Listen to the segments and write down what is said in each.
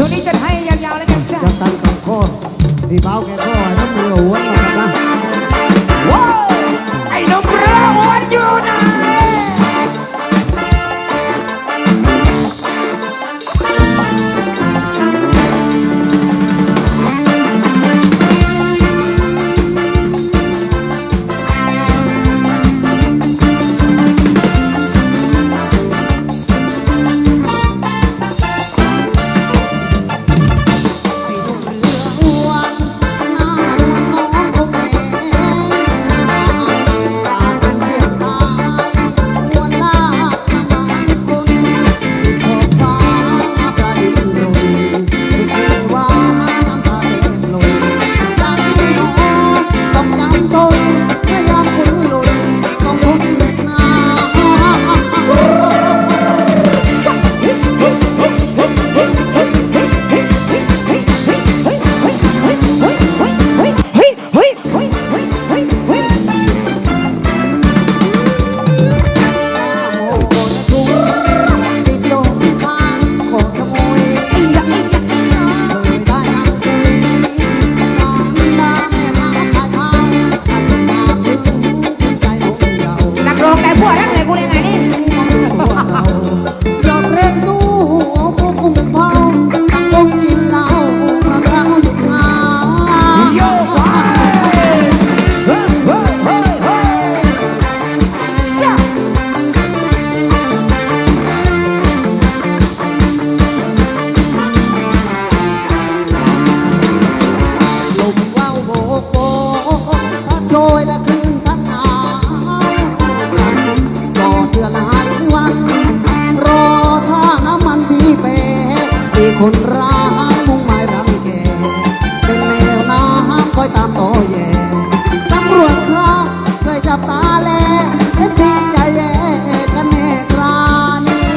ช่วงนี้จะให้ยาวๆแล้วกันจ้ะ จะตันกับข้อพี่เบาแก คนร้ายมุ่งหมายรังแกเป็นแมวน้ำคอยตามต่อแย่ตำรวจครับเคยจับตาแลเห็นพี่ใจแย่กันแน่กรานี้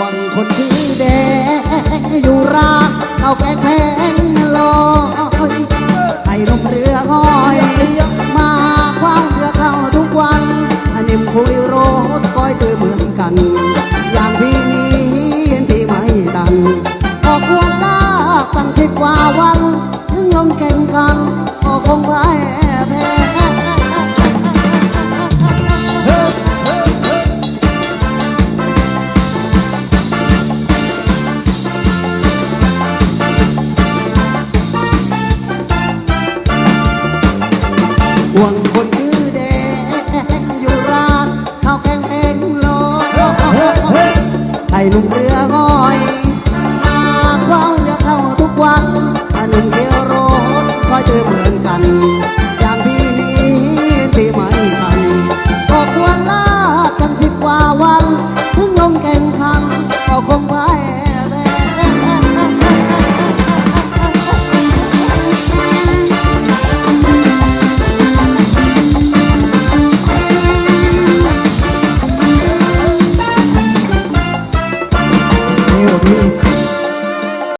วังคนชื่อแดง อยู่รานเอาแกงแพงลอยไอ้ลมเรือห้อย มาคว้างเรือเข้าทุกวันอันนิ่มคุยรถก้อยตือเหมือนกัน อย่างพี่นี้เห็นพี่ไม่ตันออกวนลากตั้งทิพว่าวัน ห่วงคนชื่อแดงอยู่ร้านข้าวแกงแพงโลไอ้หนุ่มเรือห้อย